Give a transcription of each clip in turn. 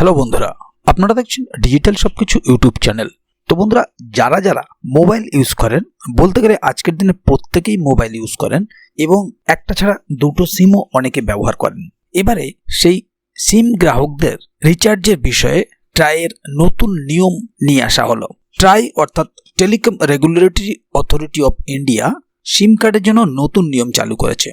Hello বন্ধুরা, আপনারা দেখছেন ডিজিটাল সবকিছু ইউটিউব চ্যানেল। তো বন্ধুরা, যারা যারা মোবাইল ইউজ করেন, বলতে গেলে আজকের দিনে প্রত্যেকেই মোবাইল ইউজ করেন এবং একটা ছাড়া দুটো সিমও অনেকে ব্যবহার করেন। এবারে সেই সিম গ্রাহকদের রিচার্জের বিষয়ে ট্রাইয়ের নতুন নিয়ম নিয়ে আসা হলো। ট্রাই অর্থাৎ telecom regulatory authority of India SIM কার্ডের জন্য নতুন নিয়ম চালু করেছে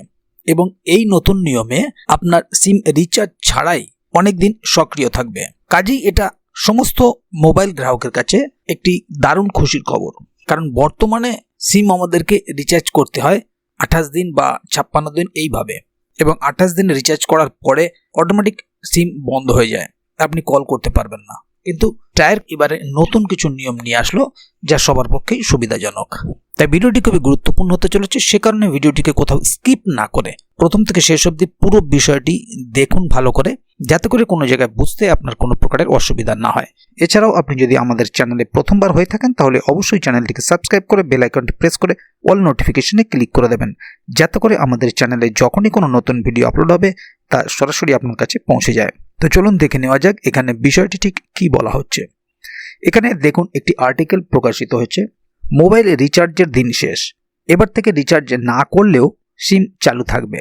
এবং এই নতুন নিয়মে আপনার সিম রিচার্জ ছাড়াই অনেকদিন সক্রিয় থাকবে। কাজেই এটা সমস্ত মোবাইল গ্রাহকের কাছে একটি দারুণ খুশির খবর। কারণ বর্তমানে সিম আমাদেরকে রিচার্জ করতে হয় আঠাশ দিন বা ছাপ্পান্ন দিন এইভাবে। এবং আঠাশ দিন রিচার্জ করার পরে অটোমেটিক সিম বন্ধ হয়ে যায়। আপনি কল করতে পারবেন না। কিন্তু টায়ার এবারে নতুন কিছু নিয়ম নিয়ে আসলো যা সবার পক্ষেই সুবিধাজনক। তাই ভিডিওটি খুবই গুরুত্বপূর্ণ হতে চলেছে, সে কারণে ভিডিওটিকে কোথাও স্কিপ না করে। প্রথম থেকে শেষ অবধি পুরো বিষয়টি দেখুন ভালো করে, যাতে করে কোনো জায়গায় বুঝতে আপনার কোনো প্রকারের অসুবিধা না হয়। এছাড়াও আপনি যদি আমাদের চ্যানেলে প্রথমবার হয়ে থাকেন, তাহলে অবশ্যই চ্যানেলটিকে সাবস্ক্রাইব করে বেল আইকনটি প্রেস করে অল নোটিফিকেশনে ক্লিক করে দেবেন, যাতে করে আমাদের চ্যানেলে যখনই কোনো নতুন ভিডিও আপলোড হবে, তা সরাসরি আপনার কাছে পৌঁছে যায়। তো চলুন দেখে নেওয়া যাক এখানে বিষয়টি ঠিক কি বলা হচ্ছে। এখানে দেখুন একটি আর্টিকেল প্রকাশিত হয়েছে মোবাইল রিচার্জের দিন শেষ। এবার থেকে রিচার্জ না করলেও সিম চালু থাকবে।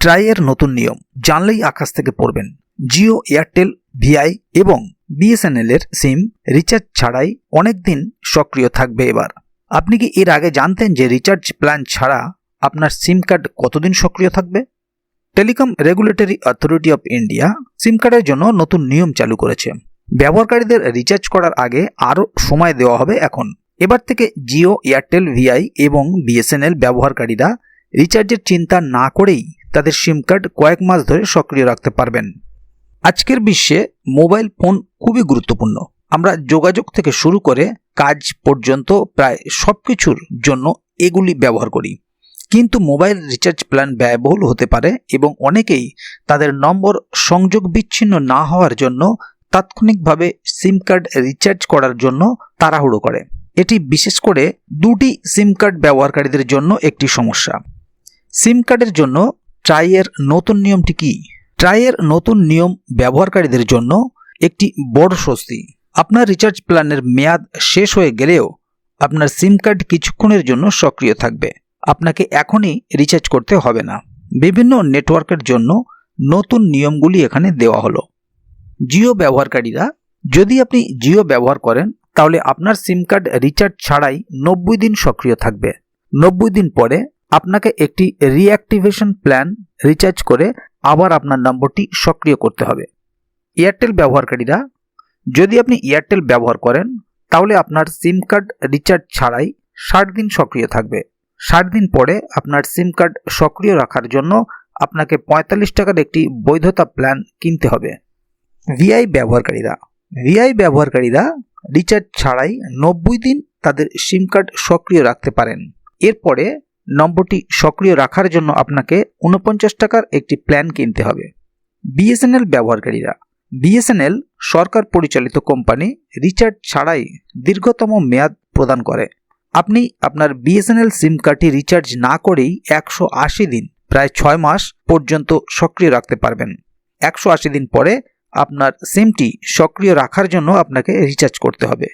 ট্রাইয়ের নতুন নিয়ম, জানলেই আকাশ থেকে পড়বেন। জিও এয়ারটেল ভিআই এবং বিএসএনএল এর সিম রিচার্জ ছাড়াই অনেক দিন সক্রিয় থাকবে এবার। আপনি কি এর আগে জানতেন যে রিচার্জ প্ল্যান ছাড়া আপনার সিম কার্ড কতদিন সক্রিয় থাকবে? Telecom regulatory authority of India SIM কার্ডের জন্য নতুন নিয়ম চালু করেছে। ব্যবহারকারীদের রিচার্জ করার আগে আরও সময় দেওয়া হবে এখন। এবার থেকে জিও, এয়ারটেল, ভিআই এবং বিএসএনএল ব্যবহারকারীরা রিচার্জের চিন্তা না করেই তাদের সিম কার্ড কয়েক মাস ধরে সক্রিয় রাখতে পারবেন। আজকের বিশ্বে মোবাইল ফোন খুবই গুরুত্বপূর্ণ। আমরা যোগাযোগ থেকে শুরু করে কাজ পর্যন্ত প্রায় সব কিছুর জন্য এগুলি ব্যবহার করি। কিন্তু মোবাইল রিচার্জ প্ল্যান ব্যয়বহুল হতে পারে এবং অনেকেই তাদের নম্বর সংযোগ বিচ্ছিন্ন না হওয়ার জন্য তাৎক্ষণিকভাবে সিম কার্ড রিচার্জ করার জন্য তাড়াহুড়ো করে। এটি বিশেষ করে দুটি সিম কার্ড ব্যবহারকারীদের জন্য একটি সমস্যা। সিম কার্ডের জন্য ট্রাইয়ের নতুন নিয়মটি কি? ট্রাইয়ের নতুন নিয়ম ব্যবহারকারীদের জন্য একটি বড় স্বস্তি। আপনার রিচার্জ প্ল্যানের মেয়াদ শেষ হয়ে গেলেও আপনার সিম কার্ড কিছুক্ষণের জন্য সক্রিয় থাকবে। আপনাকে এখনই রিচার্জ করতে হবে না। বিভিন্ন নেটওয়ার্কের জন্য নতুন নিয়মগুলি এখানে দেওয়া হলো। জিও ব্যবহারকারীরা, যদি আপনি জিও ব্যবহার করেন, তাহলে আপনার সিম কার্ড রিচার্জ ছাড়াই নব্বই দিন সক্রিয় থাকবে। নব্বই দিন পরে আপনাকে একটি রিঅ্যাক্টিভেশন প্ল্যান রিচার্জ করে আবার আপনার নম্বরটি সক্রিয় করতে হবে। এয়ারটেল ব্যবহারকারীরা, যদি আপনি এয়ারটেল ব্যবহার করেন, তাহলে আপনার সিম কার্ড রিচার্জ ছাড়াই ষাট দিন সক্রিয় থাকবে। ষাট দিন পরে আপনার সিম কার্ড সক্রিয় রাখার জন্য আপনাকে পঁয়তাল্লিশ টাকার একটি বৈধতা প্ল্যান কিনতে হবে। ভিআই ব্যবহারকারীরা ভিআই ব্যবহারকারীরা রিচার্জ ছাড়াই নব্বই দিন তাদের সিম কার্ড সক্রিয় রাখতে পারেন। এরপরে নম্বরটি সক্রিয় রাখার জন্য আপনাকে উনপঞ্চাশ টাকার একটি প্ল্যান কিনতে হবে। বিএসএনএল ব্যবহারকারীরা বিএসএনএল সরকার পরিচালিত কোম্পানি রিচার্জ ছাড়াই দীর্ঘতম মেয়াদ প্রদান করে। আপনি আপনার বিএসএনএল সিম কার্ডটি রিচার্জ না করেই একশো আশি দিন, প্রায় ছয় মাস পর্যন্ত সক্রিয় রাখতে পারবেন। একশো আশি দিন পরে আপনার সিমটি সক্রিয় রাখার জন্য আপনাকে রিচার্জ করতে হবে।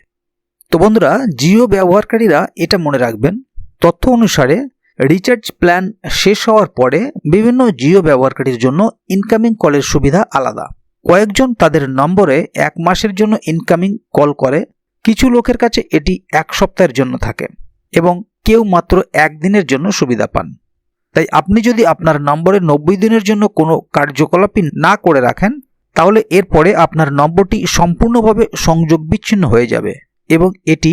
তো বন্ধুরা, জিও ব্যবহারকারীরা এটা মনে রাখবেন, তথ্য অনুসারে রিচার্জ প্ল্যান শেষ হওয়ার পরে বিভিন্ন জিও ব্যবহারকারীর জন্য ইনকামিং কলের সুবিধা আলাদা। কয়েকজন তাদের নম্বরে এক মাসের জন্য ইনকামিং কল করে কিছু লোকের কাছে এটি এক সপ্তাহের জন্য থাকে এবং কেউ মাত্র একদিনের জন্য সুবিধা পান। তাই আপনি যদি আপনার নম্বরে নব্বই দিনের জন্য কোনো কার্যকলাপই না করে রাখেন, তাহলে এরপরে আপনার নম্বরটি সম্পূর্ণভাবে সংযোগ বিচ্ছিন্ন হয়ে যাবে এবং এটি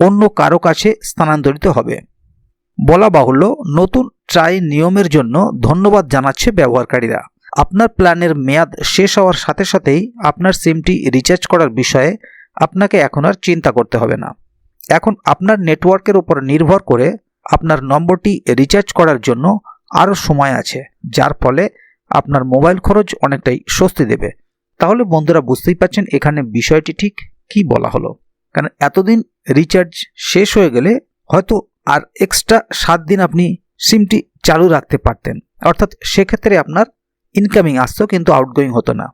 অন্য কারও কাছে স্থানান্তরিত হবে। বলা বাহুল্য, নতুন ট্রাই নিয়মের জন্য ধন্যবাদ জানাচ্ছে ব্যবহারকারীরা। আপনার প্ল্যানের মেয়াদ শেষ হওয়ার সাথে সাথেই আপনার সিমটি রিচার্জ করার বিষয়ে আপনাকে এখন আর চিন্তা করতে হবে না। এখন আপনার নেটওয়ার্কের উপর নির্ভর করে আপনার নম্বরটি রিচার্জ করার জন্য আরও সময় আছে, যার ফলে আপনার মোবাইল খরচ অনেকটাই স্বস্তি দেবে। তাহলে বন্ধুরা বুঝতেই পারছেন এখানে বিষয়টি ঠিক কি বলা হলো। কারণ এতদিন রিচার্জ শেষ হয়ে গেলে হয়তো আর এক্সট্রা সাত দিন আপনি সিমটি চালু রাখতে পারতেন। অর্থাৎ সেক্ষেত্রে আপনার ইনকামিং আসতো কিন্তু আউটগোয়িং হতো না।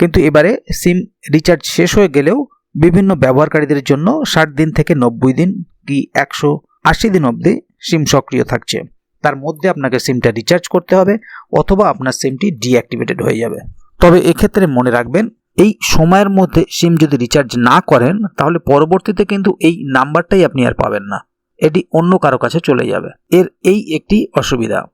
কিন্তু এবারে সিম রিচার্জ শেষ হয়ে গেলেও বিভিন্ন ব্যবহারকারীদের জন্য ষাট দিন থেকে নব্বই দিন কি একশো আশি দিন অবধি সিম সক্রিয় থাকছে। তার মধ্যে আপনাকে সিমটা রিচার্জ করতে হবে অথবা আপনার সিমটি ডিঅ্যাক্টিভেটেড হয়ে যাবে। তবে এক্ষেত্রে মনে রাখবেন, এই সময়ের মধ্যে সিম যদি রিচার্জ না করেন, তাহলে পরবর্তীতে কিন্তু এই নাম্বারটাই আপনি আর পাবেন না। এটি অন্য কারও কাছে চলে যাবে। এর এই একটি অসুবিধা।